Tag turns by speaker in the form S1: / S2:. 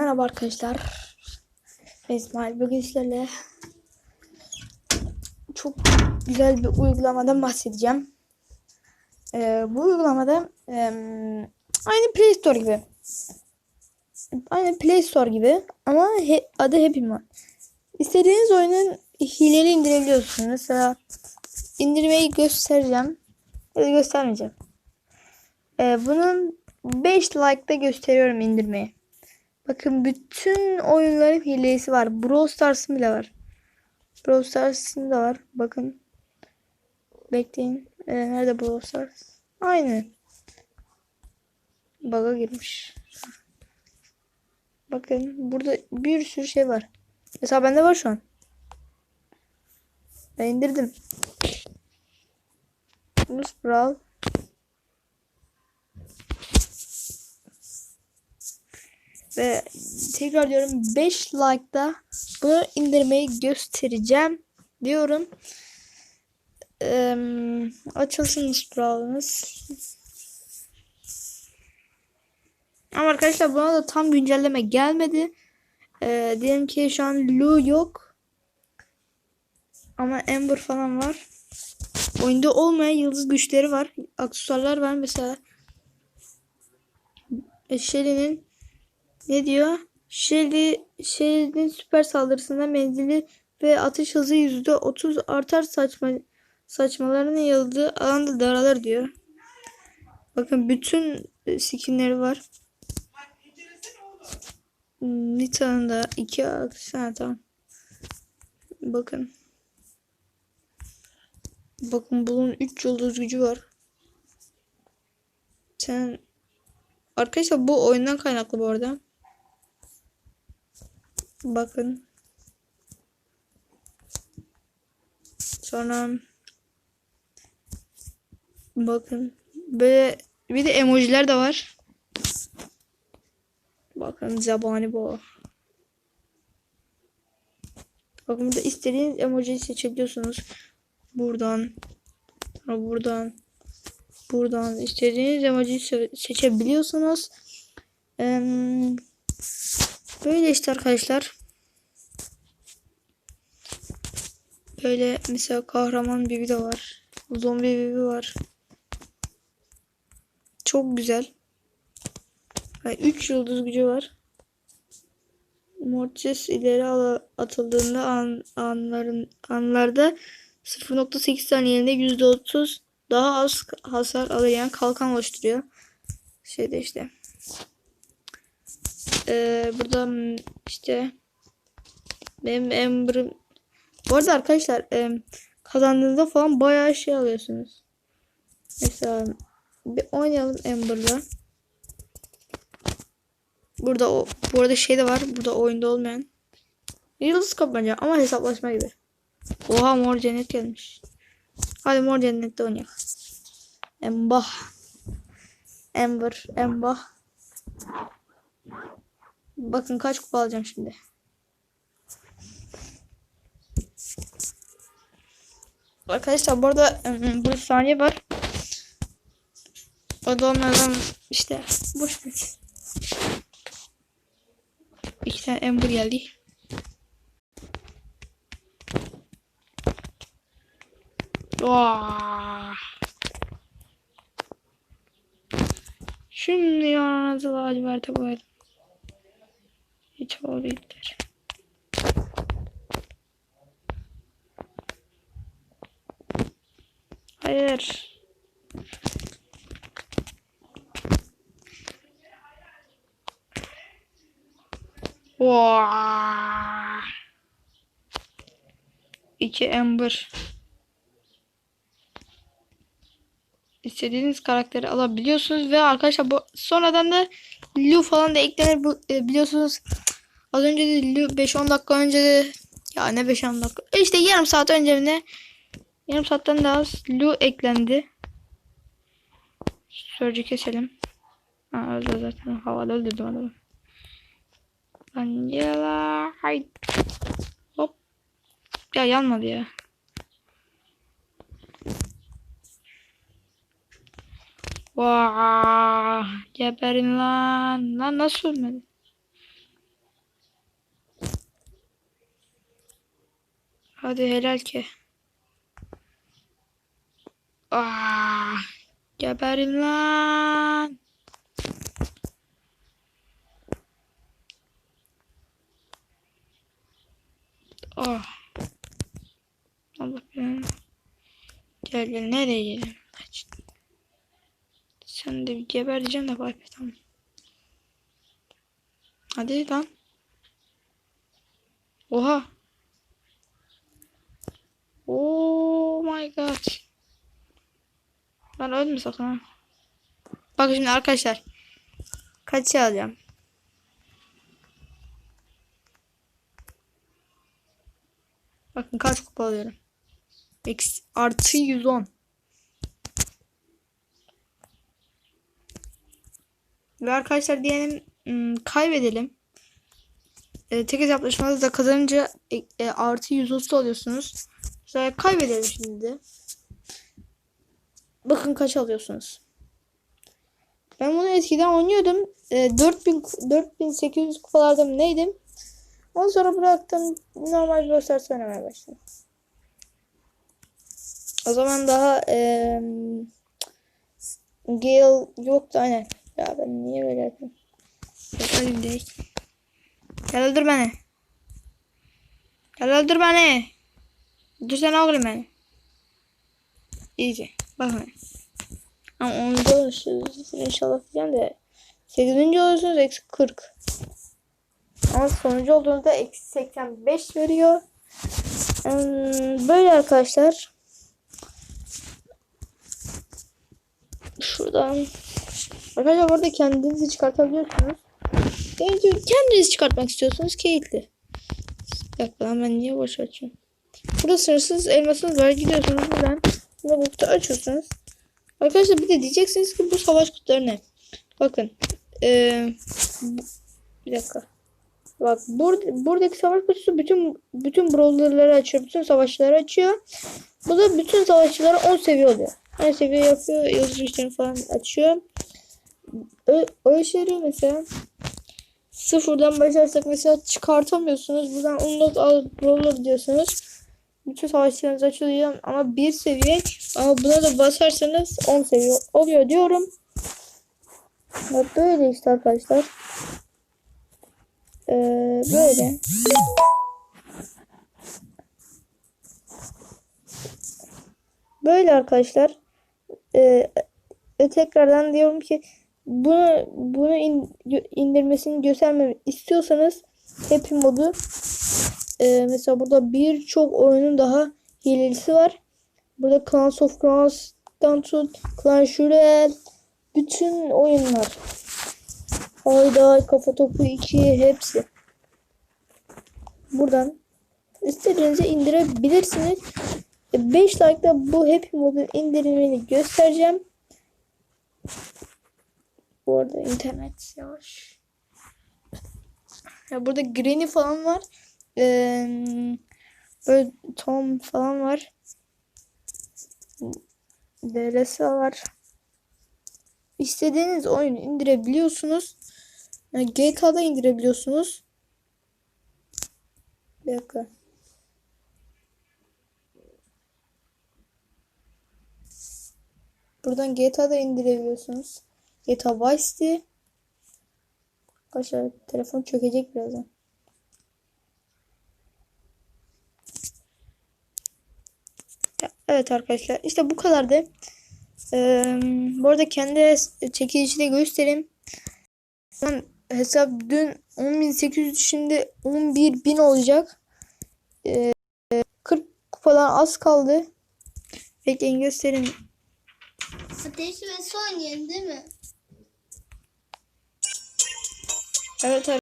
S1: Merhaba arkadaşlar. Ben İsmail. Bugün sizlerle çok güzel bir uygulamadan bahsedeceğim. Ee, bu uygulamada em, aynı Play Store gibi. Aynı Play Store gibi ama he- adı Happy Meal. İstediğiniz oyunun hileli indirebiliyorsunuz. Mesela indirmeyi göstereceğim. Ya da göstermeyeceğim. Ee, bunun 5 like'da gösteriyorum indirmeyi. Bakın bütün oyunların hilesi var. Brawl Stars'ın bile var. Brawl Stars'ın da var. Bakın. Bekleyin. Ee, nerede Brawl Stars? Aynı. Bug'a girmiş. Bakın burada bir sürü şey var. Mesela bende var şu an. Ben indirdim. Yunus Brawl. Ve tekrar diyorum 5 like'da bunu indirmeyi göstereceğim diyorum. Ee, açılsın Sprawl'ınız. Ama arkadaşlar buna da tam güncelleme gelmedi. Ee, diyelim ki şu an Lu yok. Ama Ember falan var. Oyunda olmayan yıldız güçleri var. Aksesuarlar var mesela. Shelly'nin ne diyor? Shelly, Shelly'nin süper saldırısında menzili ve atış hızı yüzde otuz artar saçma saçmalarının yayıldığı alanda daralır diyor. Bakın bütün e, skinleri var. Nita'nın da iki ha, tamam. Bakın. Bakın bunun 3 yıldız gücü var. Sen Arkadaşlar bu oyundan kaynaklı bu arada. Bakın. Sonra bakın böyle bir de emojiler de var. Bakın zabani bu. Bakın burada istediğiniz emojiyi seçebiliyorsunuz. Buradan. Buradan. Buradan istediğiniz emojiyi se- seçebiliyorsunuz. Eee Böyle işte arkadaşlar. Böyle mesela kahraman bibi de var. Zombi bibi var. Çok güzel. 3 yıldız gücü var. Mortis ileri atıldığında an, anların anlarda 0.8 saniyede %30 daha az hasar alayan kalkan oluşturuyor. Şeyde işte. Ee, burada işte benim Ember'ım bu arada arkadaşlar e, kazandığınızda falan bayağı şey alıyorsunuz. Mesela bir oynayalım Ember'la. Burada o bu şey de var. Burada oyunda olmayan. Yıldız kapmaca ama hesaplaşma gibi. Oha mor cennet gelmiş. Hadi mor cennette oynayalım. Embah. Ember. Embah. Bakın kaç kupa alacağım şimdi. Arkadaşlar burada ım, bir saniye var. O da onlardan işte boş ver. İki tane Ember geldi. Vaa. Şimdi yanınızı laciverte koydum. Havalı değiller. Hayır. Vaa. İki Ember. İstediğiniz karakteri alabiliyorsunuz ve arkadaşlar bu sonradan da Lu falan da eklenir e, biliyorsunuz. Az önce de Lu 5-10 dakika önce de ya ne 5-10 dakika e işte yarım saat önce ne yarım saatten daha az Lu eklendi. Sörcü keselim. Ha öldü zaten havada öldürdüm adamı. Angela hay hop ya yanmadı ya. Vaa, geberin lan. Lan nasıl ölmedi? Hadi helal ki. Aa, geberin lan. Ah. Allah belanı. Gel gel nereye gidelim? Sen de bir gebereceğim de bay tamam. Hadi lan. Oha. Oh my god. Lan ölme sakın ha. Bak şimdi arkadaşlar. Kaç şey alacağım? Bakın kaç kupa alıyorum. Eksi, artı 110. Ve arkadaşlar diyelim ım, kaybedelim. E, tek hesaplaşmanızda kazanınca e, e, artı 130 alıyorsunuz. Mesela kaybedelim şimdi. Bakın kaç alıyorsunuz. Ben bunu eskiden oynuyordum. E, 4000 4800 kupalarda mı neydim? Ondan sonra bıraktım. Normal Brawl oynamaya başladım. O zaman daha eee Gale yoktu aynen. Ya ben niye böyle değil. Gel öldür beni. Gel öldür beni. Öldürsene oğlum beni. İyice. Bakın. Ama onda olursunuz inşallah diyeceğim de 8. olursunuz eksi 40. Ama sonuncu olduğunuzda eksi 85 veriyor. Hmm, Böyle arkadaşlar. Şuradan. Arkadaşlar burada kendinizi çıkartabiliyorsunuz. Yani kendiniz çıkartmak istiyorsunuz keyifli. Bir dakika ben niye boş açıyorum? Burada sınırsız elmasınız var. Gidiyorsunuz buradan. Kutu açıyorsunuz. Arkadaşlar bir de diyeceksiniz ki bu savaş kutuları ne? Bakın. Ee, bir dakika. Bak bur buradaki savaş kutusu bütün bütün brawlerları açıyor. Bütün savaşçıları açıyor. Bu da bütün savaşçılara 10 seviye oluyor. 10 seviye yapıyor. Yazıcı işlerini falan açıyor. Ö şeyleri mesela sıfırdan başlarsak mesela çıkartamıyorsunuz. Buradan unlock al brawler diyorsunuz. Bütün savaşçılarınız açılıyor ama bir seviye ama buna da basarsanız 10 seviye oluyor diyorum. Ve böyle işte arkadaşlar. Ee, böyle. Böyle arkadaşlar. Ee, tekrardan diyorum ki bunu bunu in- indirmesini göstermemi istiyorsanız Happy modu ee, mesela burada birçok oyunun daha hilelisi var. Burada Clans of Clans'tan tut Clash Royale bütün oyunlar. Hayda kafa topu 2 hepsi. Buradan istediğinizi indirebilirsiniz. 5 like'da bu Happy modun indirimini göstereceğim. Bu arada internet yavaş. Ya burada Granny falan var. Böyle Tom falan var. DLS var. İstediğiniz oyunu indirebiliyorsunuz. Yani GTA'da indirebiliyorsunuz. Bir dakika. Buradan GTA'da indirebiliyorsunuz. GTA Vice City. Arkadaşlar telefon çökecek birazdan. Ya, Evet arkadaşlar işte bu kadardı. Ee, bu arada kendi çekilişi de göstereyim. Hesap dün 10.800 şimdi 11.000 olacak. Ee, 40 kupadan az kaldı. Bekleyin göstereyim.
S2: Ateş ve son yeni değil mi?
S1: Evet